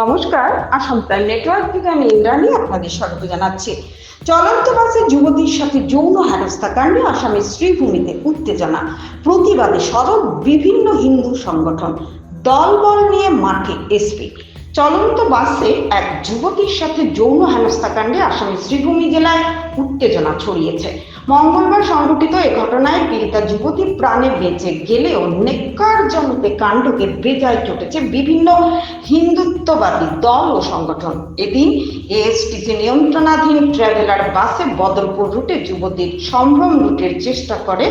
নমস্কার আসাম নেটওয়ার্ক থেকে আমি ইন্দ্রাণী আপনাদের স্বাগত জানাচ্ছি। চলন্ত বাসে যুবতীর সাথে যৌন হেনস্থা কাণ্ডে আসামের শ্রীভূমিতে উত্তেজনা। প্রতিবাদে সরব বিভিন্ন হিন্দু সংগঠন দলবল নিয়ে মাঠে এসপি। চলন্ত বাসে এক যুবতীর সাথে যৌন হেনস্থা কাণ্ডে আসামের শ্রীভূমি জেলায় উত্তেজনা ছড়িয়েছে। মঙ্গলবার সংঘটিত এ ঘটনায় পীড়িতা যুবতী প্রাণে বেঁচে গেলেও নেক্কারজনক কাণ্ডকে বেজায় চটেছে বিভিন্ন হিন্দুত্ববাদী দল ও সংগঠন। এদিন এএসটিসি নিয়ন্ত্রণাধীন ট্রাভেলার বাসে বদরপুর রুটে যুবতীর সম্ভ্রম রুটের চেষ্টা করে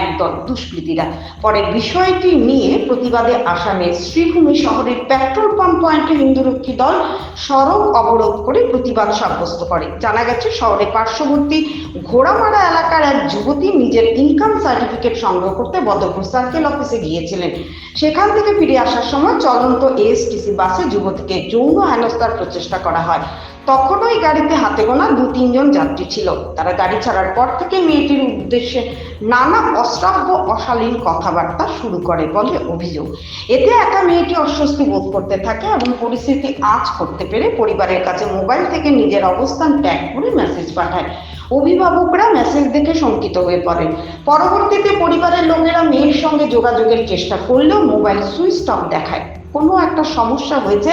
একদল দুষ্কৃতীরা। পরে বিষয়টি নিয়ে প্রতিবাদে আসামের শ্রীভূমি শহরের পেট্রোল পাম্প পয়েন্টে হিন্দুরক্ষী দল সড়ক অবরোধ করে প্রতিবাদ সাব্যস্ত করে। জানা গেছে শহরে পার্শ্ববর্তী ঘোড়ামারা এলাকার এক যুবতী নিজের ইনকাম সার্টিফিকেট সংগ্রহ করতে বদরপুর সার্কেল অফিসে গিয়েছিলেন। সেখান থেকে ফিরে আসার সময় চলন্ত এএসটিসি বাসে যুবতীকে যৌন হেনস্থার প্রচেষ্টা করা হয়। তখন ওই গাড়িতে হাতে গোনা দু তিনজন যাত্রী ছিল। তারা গাড়ি ছাড়ার পর থেকে মেয়েটির উদ্দেশ্যে নানা অশ্রাব্য, অশালীন কথাবার্তা শুরু করে বলে অভিযোগ। এতে একা মেয়েটি অস্বস্তি বোধ করতে থাকে এবং পরিস্থিতি আজ করতে পেরে পরিবারের কাছে মোবাইল থেকে নিজের অবস্থান ট্যাগ করে মেসেজ পাঠায়। অভিভাবকরা মেসেজ দেখে শঙ্কিত হয়ে পড়েন পরবর্তীতে পরিবারের লোকেরা মেয়ের সঙ্গে যোগাযোগের চেষ্টা করলেও মোবাইল সুইচ অফ দেখায়। কোনো একটা সমস্যা হয়েছে,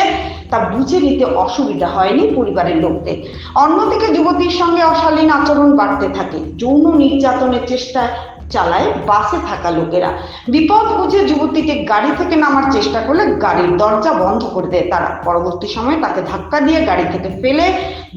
তা বুঝে নিতে অসুবিধা হয়নি পরিবারের লোকদের। অন্যদিকে যুবতীর সঙ্গে অশালীন আচরণ বাড়তে থাকে। যৌন নির্যাতনের চেষ্টা চালায় বাসে থাকা লোকেরা। বিপদ বুঝে যুবতীকে গাড়ি থেকে নামার চেষ্টা করলে গাড়ির দরজা বন্ধ করে দেয় তারা। পরবর্তী সময়ে তাকে ধাক্কা দিয়ে গাড়ি থেকে ফেলে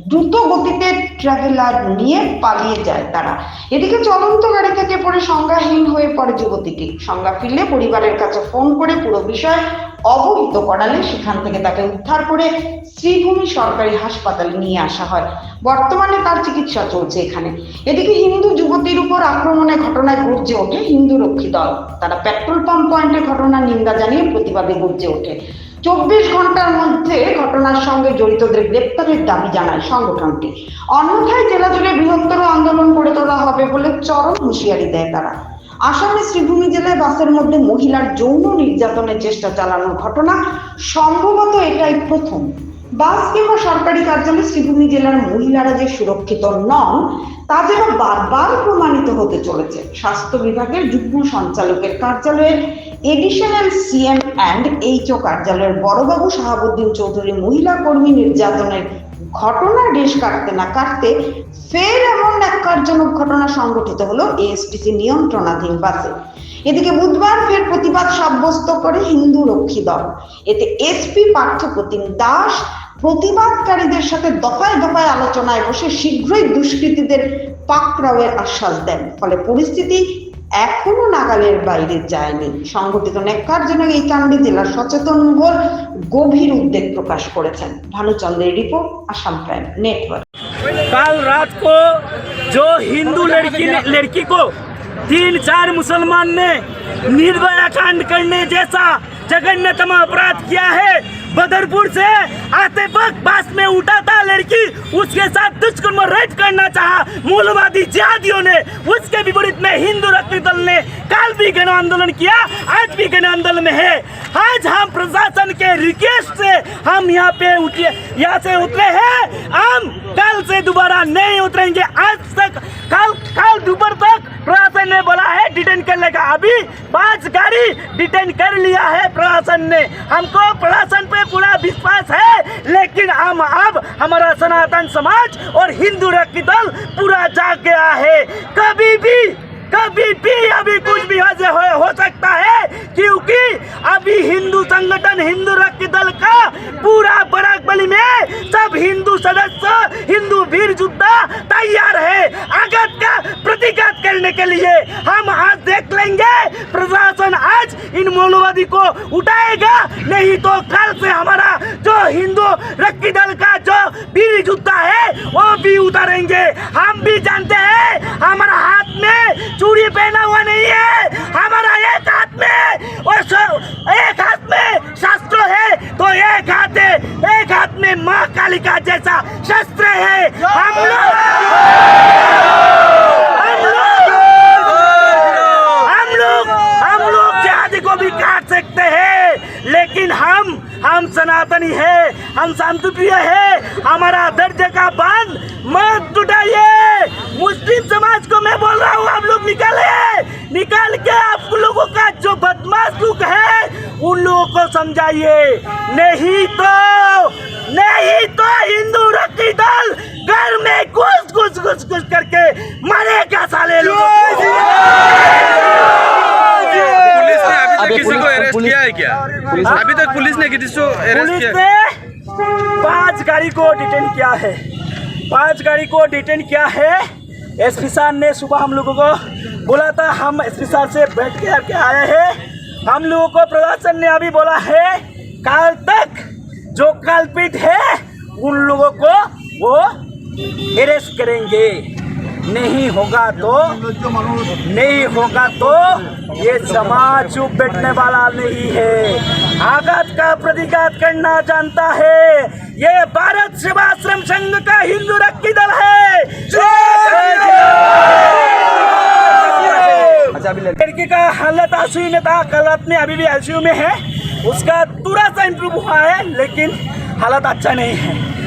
দ্রুত গতিতে ট্রাভেলার নিয়ে পালিয়ে যায় তারা। এদিকে চলন্ত গাড়ি থেকে পড়ে সংজ্ঞাহীন হয়ে পড়ে যুবতীটি। সংজ্ঞা ফিরলে পরিবারের কাছে ফোন করে পুরো বিষয় অবহিত করালে সেখান থেকে তাকে উদ্ধার করে শ্রীভূমি সরকারি হাসপাতালে নিয়ে আসা হয়। বর্তমানে তার চিকিৎসা চলছে এখানে। এদিকে হিন্দু যুবতীর উপর আক্রমণের ঘটনায় গর্জে ওঠে হিন্দু রক্ষী দল। তারা পেট্রোল পাম্প পয়েন্টের ঘটনার নিন্দা জানিয়ে প্রতিবাদে গর্জে ওঠে। চব্বিশ ঘণ্টার মধ্যে ঘটনার সঙ্গে জড়িতদের গ্রেপ্তারের দাবি জানায় সংগঠনটি। অন্যথায় জেলা জুড়ে বৃহত্তর আন্দোলন গড়ে তোলা হবে বলে চরম হুঁশিয়ারি দেয় তারা। আসামের শ্রীভূমি জেলায় বাসের মধ্যে মহিলার যৌন নির্যাতনের চেষ্টা চালানোর ঘটনা, সম্ভবত এটাই প্রথম। বাস কিংবা সরকারি কার্যালয়ে শ্রীভূমি জেলার মহিলারা যে সুরক্ষিত নন, তা যেন বারবার প্রমাণিত হতে চলেছে। স্বাস্থ্য বিভাগের যুগ্ম সঞ্চালকের কার্যালয়ের এডিশনাল সিএম অ্যান্ড এইচও কার্যালয়ের বড়বাবু শাহাবুদ্দিন চৌধুরী মহিলা কর্মী নির্যাতনের ঘটনা রেশ কাটতে না কাটতে ফের এমন ন্যাক্কারজনক ঘটনা সংঘটিত হলো এএসটিসি নিয়ন্ত্রণাধীন বাসে। এদিকে বুধবার ফের প্রতিবাদ সাব্যস্ত করে হিন্দু রক্ষী দল। এতে এসপি পার্থপ্রতিম দাস প্রতিবাদকারীদের সাথে দফায় দফায় আলোচনায় বসে শীঘ্রই দুষ্কৃতীদের পাকড়াওয়ের আশ্বাস দেন। ফলে পরিস্থিতি এখনও নাগালের বাইরে যায়নি। সংগঠিত ন্যাক্কারজনক এই কাণ্ডে জেলার সচেতন মহল গভীর উদ্বেগ প্রকাশ করেছেন। ভানুচন্দ্রের রিপোর্ট, আসাম প্রাইম নেটওয়ার্ক। কাল রাত কো जो हिंदू लड़की ने लड़की को तीन चार मुसलमान ने निर्भया कांड करने जैसा जघन्यतम अपराध किया है, बदरपुर से आते वक्त बस में उठा था लड़की। उसके साथ दुष्कर्म रेप करना चाहा। मूलवादी जिहादियों ने उसके विपरीत में हिंदू रक्षी दल ने कल भी गण आंदोलन किया। आज भी गण आंदोलन में है। आज हम प्रशासन के रिक्वेस्ट से हम यहाँ पे उठे यहाँ से उतरे हैं। हम कल से दोबारा नहीं उतरेंगे। आज तक, कल कल दोपहर तक प्रशासन ने बोला है डिटेन करने का अभी पाँच गाड़ी डिटेन कर लिया है प्रशासन ने। हमको प्रशासन पे पूरा विश्वास है, लेकिन हम अब हमारा सनातन समाज और हिंदू रक्षी दल पूरा जाग गया है। कभी भी कभी भी अभी कुछ भी वजह हो, हो सकता है क्योंकि अभी हिंदू संगठन हिंदू रक्षी दल का पूरा बराक बली में सब हिंदू सदस्य हिंदू वीर योद्धा तैयार है। आघात का प्रतिघात करने के लिए हम आज देख लेंगे, प्रशासन आज इन मौलवादी को उठाएगा, नहीं तो कल से हमारा जो हिंदू रक्की दल का जो वीर योद्धा है, वो भी उतारेंगे। हम भी जानते हैं, हमारा हाथ में चूड़ी पहना हुआ नहीं है हमारा एक हाथ में और स- एक हाथ में शास्त्र है तो एक हाथ है एक हाथ में माँ काली का जैसा शस्त्र है। हम लोग हम लोग हम लोग हम लोग जिहादी को भी काट सकते हैं। लेकिन हम हम सनातनी है। हम शांतिप्रिय है। हमारा दर्जे का बाँध मत टुटाइए। मुस्लिम समाज को मैं बोल रहा हूँ, आप लोग निकाले निकाल के आप लोगों का जो बदमाश लोग है, उन लोगों को समझाइए। नहीं तो नहीं तो हिंदू रखी दल घर में घुस घुस घुस घुस करके मरेगा साले लोगों। पुलिस ने अभी तक किसी को अरेस्ट किया है क्या? अभी तक पुलिस ने किसी को अरेस्ट किया ने पाँच गाड़ी को डिटेन किया है। पाँच गाड़ी को डिटेन किया है। एसपी साहब ने सुबह हम लोगों को बोला था हम एसपी साहब से बैठ के आके आए हैं। हम लोगों को प्रशासन ने अभी बोला है कल तक जो कालपिट है उन लोगों को वो अरेस्ट करेंगे। नहीं होगा तो नहीं होगा तो ये समाज चुप बैठने वाला नहीं है। आघात का प्रतिघात करना जानता है। ये भारत सेवाश्रम संघ का हिंदू रक्षी दल है। अच्छा लड़के लड़की का हालत आईसीयू में था कल रात में अभी भी आईसीयू में है। उसका थोड़ा सा इम्प्रूव हुआ है लेकिन हालत अच्छा नहीं है।